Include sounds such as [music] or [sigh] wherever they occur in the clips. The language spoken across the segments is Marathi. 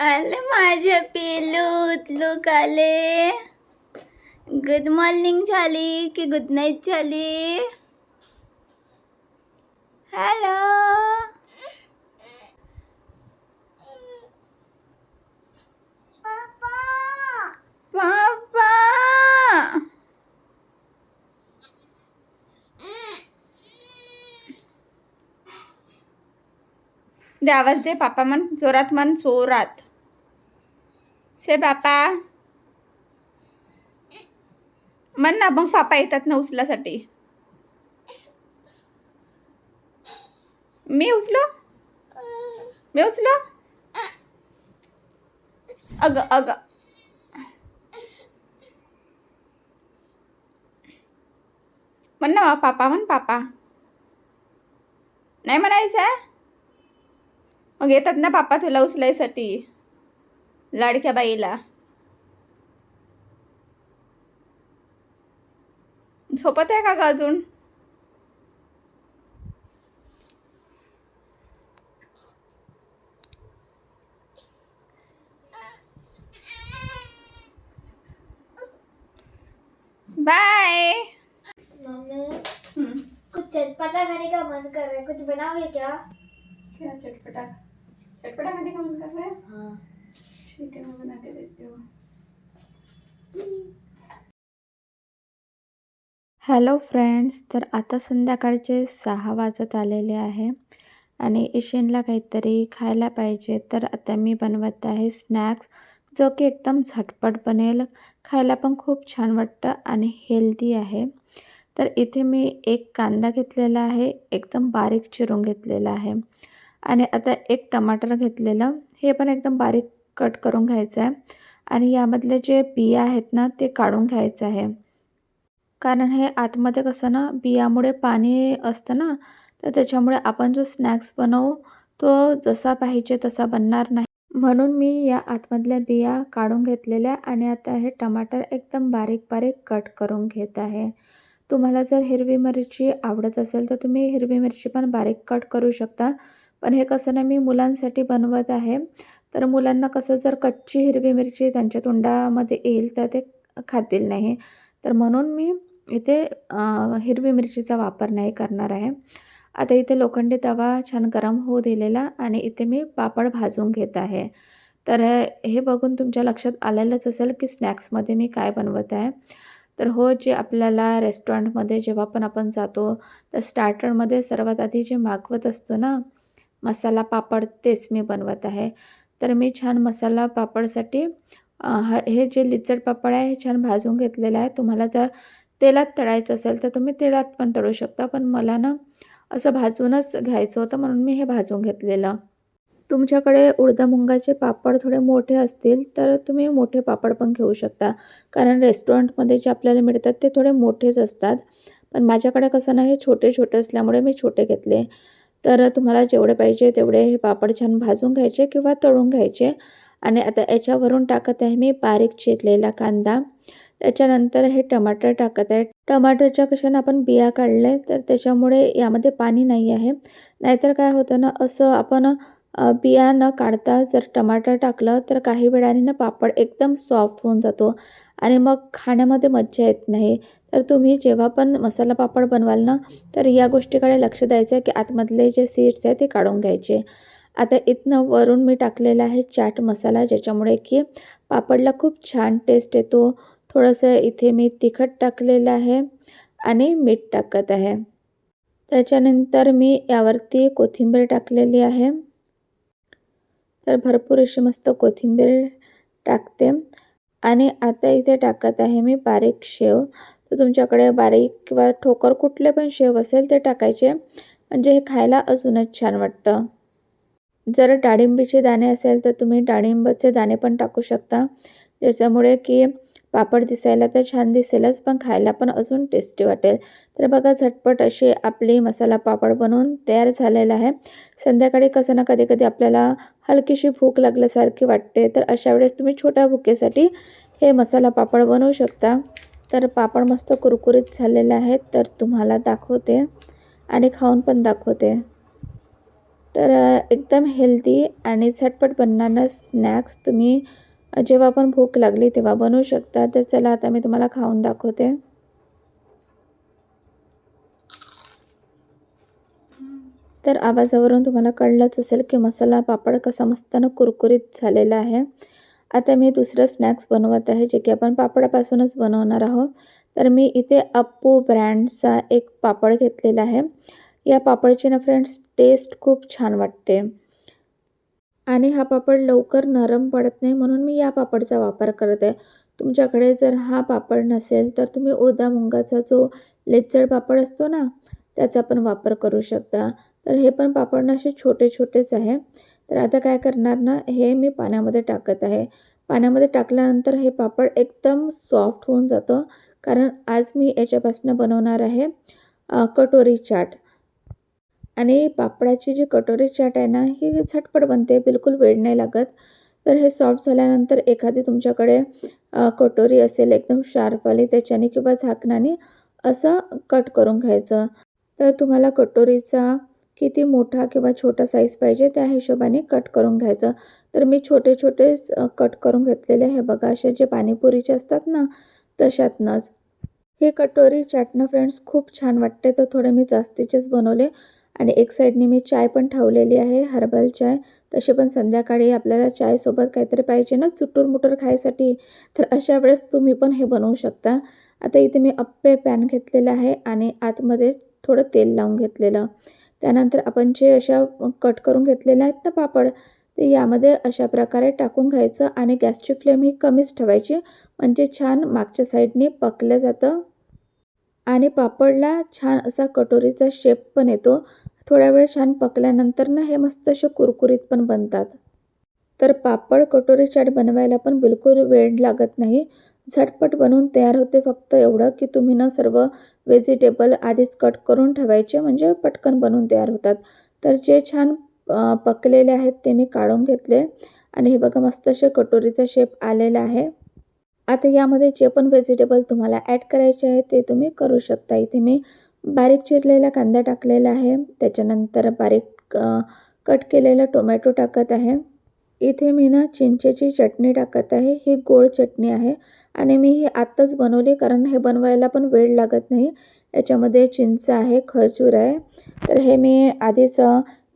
आले माझे पिलू उतलू काले गुड मॉर्निंग झाली की गुड नाईट झाली? हॅलो पापा दे आवाज दे पापा मन जोरात मन जोरात. से बापा. म्हण ना मग पापा येतात ना उचलासाठी. मी उचलो? मी उचलो? अग अग. म्हण ना पापा म्हण पापा. नाही म्हणायचं? मग येतात ना पापा तुला उचलायसाठी. लाडक्या बाईला. झोपत आहे का ग अजून? बाय. कुछ चटपटा खाने का मन कर रहा है कुछ बनाओगे क्या? क्या चटपटा? चटपटा खाने का मन कर रहा है? हाँ। ठीक है मैं बना के देती हूँ हॅलो फ्रेंड्स तर आता संध्याकाळचे सहा वाजत आलेले आहे आणि इशिनला काहीतरी खायला पाहिजे तर आता मी बनवत आहे स्नॅक्स जो की एकदम झटपट बनेल खायला पण खूप छान वाटतं आणि हेल्दी आहे. तर इथे मी एक कांदा घेतलेला आहे एकदम बारीक चिरून घेतलेला आहे. आणि आता एक टमाटर घेतलेलं हे पण एकदम बारीक कट करून घ्यायचं आहे आणि यामधले जे बिया आहेत ना ते काढून घ्यायचं आहे. कारण हे आतमध्ये कसं ना बियामुळे पाणी असतं ना तर त्याच्यामुळे आपण जो स्नॅक्स बनवू तो जसा पाहिजे तसा बनणार नाही. म्हणून मी या आतमधल्या बिया काढून घेतलेल्या आणि आता हे टमाटर एकदम बारीक बारीक कट करून घेत आहे. तुम्हाला जर हिरवी मिरची आवडत असेल तर तुम्ही हिरवी मिरची पण बारीक कट करू शकता. पण हे कसं ना मी मुलांसाठी बनवत आहे. तर मुलांना कसं जर कच्ची हिरवी मिरची त्यांच्या तोंडामध्ये येईल तर ते खातील नाही. तर म्हणून मी इथे हिरवी मिरचीचा वापर नाही करणार आहे. आता इथे लोखंडी तवा छान गरम होऊ दिलेला आणि इथे मी पापड भाजून घेत आहे. तर हे बघून तुमच्या लक्षात आलेलंच असेल की स्नॅक्समध्ये मी काय बनवत आहे. तर हो जे आपल्याला रेस्टॉरंटमध्ये जेव्हा पण आपण जातो तर स्टार्टरमध्ये सर्वात आधी जे मागवत असतो ना मसाला पापड तेच मी बनवत आहे. तर मी छान मसाला पापडसाठी हे जे लिचड पापड आहे हे छान भाजून घेतलेलं आहे. तुम्हाला जर तेलात तळायचं असेल तर तुम्ही तेलात पण तळू शकता पण मला ना असं भाजूनच घ्यायचं होतं म्हणून मी हे भाजून घेतलेलं. तुमच्याकडे उडदामुंगाचे पापड थोडे मोठे असतील तर तुम्ही मोठे पापड पण घेऊ शकता. कारण रेस्टॉरंटमध्ये जे आपल्याला मिळतात ते थोडे मोठेच असतात. पण माझ्याकडे कसं नाही छोटे छोटे असल्यामुळे मी छोटे घेतले. तर तुम्हाला जेवढे पाहिजे तेवढे हे पापड छान भाजून घ्यायचे किंवा तळून घ्यायचे. आणि आता याच्यावरून टाकत आहे मी बारीक चिरलेला कांदा. त्याच्यानंतर हे टमाटर टाकत आहे. टमाटरच्या कशाने आपण बिया काढले तर त्याच्यामुळे यामध्ये पाणी नाही आहे. नाहीतर काय होतं ना असं आपण बिया न काढता जर टमाटर टाकलं तर काही वेळाने ना पापड एकदम सॉफ्ट होऊन जातो. आणि मग खाण्यामध्ये मज्जा येत नाही. तर तुम्ही जेव्हा पण मसाला पापड बनवाल ना तर या गोष्टीकडे लक्ष द्यायचं आहे की आतमधले जे सीड्स आहे ते काढून घ्यायचे. आता इथनं वरून मी टाकलेला आहे चाट मसाला ज्याच्यामुळे की पापडला खूप छान टेस्ट येतो. थोडंसं इथे मी तिखट टाकलेलं आहे आणि मीठ टाकत आहे. त्याच्यानंतर मी यावरती कोथिंबीर टाकलेली आहे. तर भरपूर अशी मस्त कोथिंबीर टाकते. आणि आता इथे टाकत आहे मी बारीक शेव. तर तुमच्याकडे बारीक किंवा ठोकर कुठले पण शेव असेल ते टाकायचे. म्हणजे हे खायला अजूनच छान वाटतं. जर डाळिंबीचे दाणे असेल तर तुम्ही डाळिंबाचे दाणे पण टाकू शकता. ज्याच्यामुळे की पापड दिसायला तर छान दिसेलच पण खायला पण अजून टेस्टी वाटेल. तर बघा झटपट अशी आपली मसाला पापड बनवून तयार झालेला आहे. संध्याकाळी कसं ना कधी कधी आपल्याला हलकीशी भूक लागल्यासारखी वाटते. तर अशा वेळेस तुम्ही छोट्या भुकेसाठी हे मसाला पापड बनवू शकता. तर पापड मस्त कुरकुरीत झालेले आहेत तर तुम्हाला दाखवते. आणि खाऊन पण दाखवते. तर एकदम हेल्दी आणि झटपट बनणारा स्नॅक्स तुम्ही जेव्हा पण भूक लागली तेव्हा बनवू शकता. तर चला आता मी तुम्हाला खाऊन दाखवते. तर आवाजावरून तुम्हाला कळलंच असेल की मसाला पापड कसा मस्तानं कुरकुरीत झालेला आहे. आता मी दुसरं स्नॅक्स बनवत आहे जे की आपण पापडापासूनच बनवणार आहोत. तर मी इथे अप्पू ब्रँडचा एक पापड घेतलेला आहे. या पापडची ना फ्रेंड्स टेस्ट खूप छान वाटते. आणि हा पापड लवकर नरम पडत नाही म्हणून मी या पापडचा वापर करत. आहे तुमच्याकडे जर हा पापड नसेल तर तुम्ही उडदा मुंगाचा जो लेचड पापड असतो ना त्याचा पण वापर करू शकता. तर हे पण पापड ना असे छोटे छोटेच आहे. तर आता काय करणार ना हे मी पाण्यामध्ये टाकत आहे. पाण्यामध्ये टाकल्यानंतर हे पापड एकदम सॉफ्ट होऊन जातं. कारण आज मी याच्यापासून बनवणार आहे कटोरी चाट. आणि पापडाची जी कटोरी चाट आहे ना ही झटपट बनते बिलकुल वेळ नाही लागत. तर हे सॉफ्ट झाल्यानंतर एखादी तुमच्याकडे कटोरी असेल एकदम शार्पवाली त्याच्याने किंवा झाकणाने असं कट करून घ्यायचं. तर तुम्हाला कटोरीचा किती मोठा किंवा छोटा साईज पाहिजे त्या हिशोबाने कट करून घ्यायचं. तर मी छोटे छोटेच कट करून घेतलेले हे बघा असे जे पाणीपुरीचे असतात ना तशातनंच. हे कटोरी चाटणं फ्रेंड्स खूप छान वाटते. तर थोडे मी जास्तीचेच बनवले. आणि एक साईडने मी चाय पण ठेवलेली आहे हर्बल चाय. तसे पण संध्याकाळी आपल्याला चायसोबत काहीतरी पाहिजे ना चुटूर मुटूर खायसाठी. तर अशा वेळेस तुम्ही पण हे बनवू शकता. आता इथे मी अप्पे पॅन घेतलेलं आहे आणि आतमध्ये थोडं तेल लावून घेतलेलं. त्यानंतर आपण जे अशा कट करून घेतलेले आहेत ना पापड ते यामध्ये अशा प्रकारे टाकून घ्यायचं आणि गॅसची फ्लेम ही कमीच ठेवायची. म्हणजे छान मागच्या साईडने पकलं जातं. आणि पापडला छान असा कटोरीचा शेप पण येतो. थोड्या वेळ छान पकल्यानंतर ना हे मस्त असे कुरकुरीत पण बनतात. तर पापड कटोरी चाट बनवायला पण बिलकुल वेळ लागत नाही. झटपट बनवून तयार होते. फक्त एवढं की तुम्ही ना सर्व व्हेजिटेबल आधीच कट करून ठेवायचे म्हणजे पटकन बनवून तयार होतात. तर जे छान पकलेले आहेत ते मी काढून घेतले. आणि हे बघा मस्त असे कटोरीचा शेप आलेला आहे. आता यामध्ये जे पण व्हेजिटेबल तुम्हाला ॲड करायचे आहे ते तुम्ही करू शकता. इथे मी बारीक चिरलेला कांदा टाकलेला आहे. त्याच्यानंतर बारीक कट केलेलं टोमॅटो टाकत आहे. इथे मी ना चिंचेची चटणी टाकत आहे. ही गोड चटणी आहे आणि मी ही आत्ताच बनवली कारण हे बनवायला पण वेळ लागत नाही. याच्यामध्ये चिंच आहे खजूर आहे. तर हे मी आधीच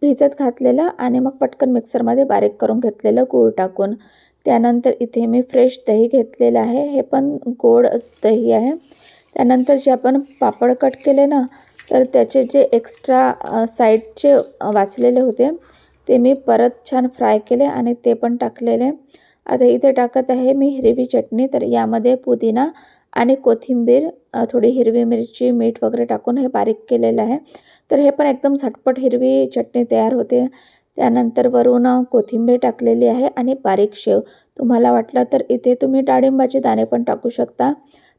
भिजत घातलेलं आणि मग पटकन मिक्सरमध्ये बारीक करून घेतलेलं गूळ टाकून. त्यानंतर इथे मी फ्रेश दही घेतलेलं आहे. हे पण गोड दही आहे. त्यानंतर जे आपण पापड कट केले ना तर त्याचे जे एक्स्ट्रा साईडचे वाचलेले होते ते मी परत छान फ्राय केले आणि ते पण टाकलेले. आता इथे टाकत आहे मी हिरवी चटणी तर यामध्ये पुदिना आणि कोथिंबीर थोडी हिरवी मिरची मीठ वगैरे टाकून हे बारीक केलेलं आहे. तर हे पण एकदम झटपट हिरवी चटणी तयार होते. त्यानंतर वरून कोथिंबीर टाकलेली आहे आणि बारीक शेव. तुम्हाला वाटलं तर इथे तुम्ही डाळिंबाचे दाणे पण टाकू शकता.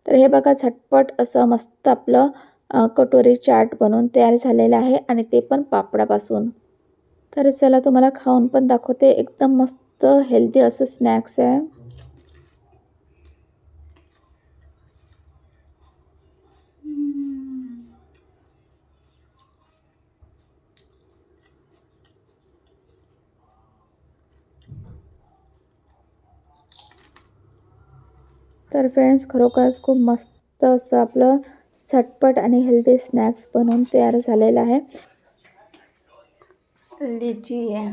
तर हे बघा झटपट असं मस्त आपलं कटोरी चाट बनवून तयार झालेलं आहे आणि ते पण पापडापासून. तर चला तुम्हाला खाऊन पण दाखवते. एकदम मस्त हेल्दी असं स्नॅक्स आहे. तर फ्रेंड्स खरोखरच खूप मस्त असं आपलं झटपट आणि हेल्दी स्नॅक्स बनवून तयार झालेलं आहे. लीजिए।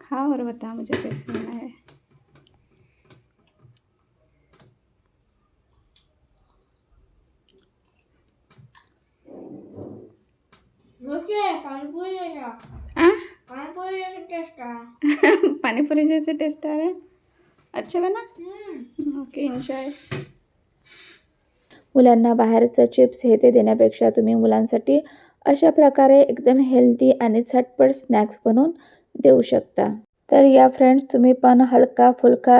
खाओ और बता मुझे कैसे बना है। मुझे पानीपुरी जैसा। आ? पानीपुरी जैसा टेस्ट आया [laughs] पानीपुरी जैसे टेस्ट आ रहा है। अच्छा बना? हम्म। ओके एन्जॉय मुलांना बाहेरचं चिप्स हे ते देण्यापेक्षा तुम्ही मुलांसाठी अशा प्रकारे एकदम हेल्दी आणि झटपट स्नॅक्स बनवून देऊ शकता. तर या फ्रेंड्स तुम्ही पण हलका फुलका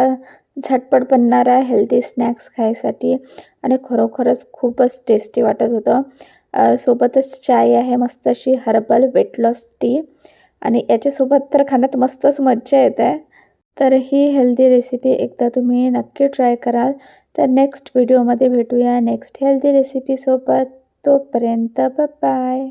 झटपट बनणारा हेल्दी स्नॅक्स खायसाठी आणि खरोखरच खूपच टेस्टी वाटत होतं. सोबतच चाय आहे मस्त अशी हर्बल वेट लॉस टी आणि याच्यासोबत तर खाण्यात मस्तच मज्जा येते. तर ही हेल्दी रेसिपी एकदा तुम्ही नक्की ट्राय कराल. तर नेक्स्ट व्हिडिओमध्ये भेटूया. नेक्स्ट हेल्दी रेसिपीसोबत तोपर्यंत बाय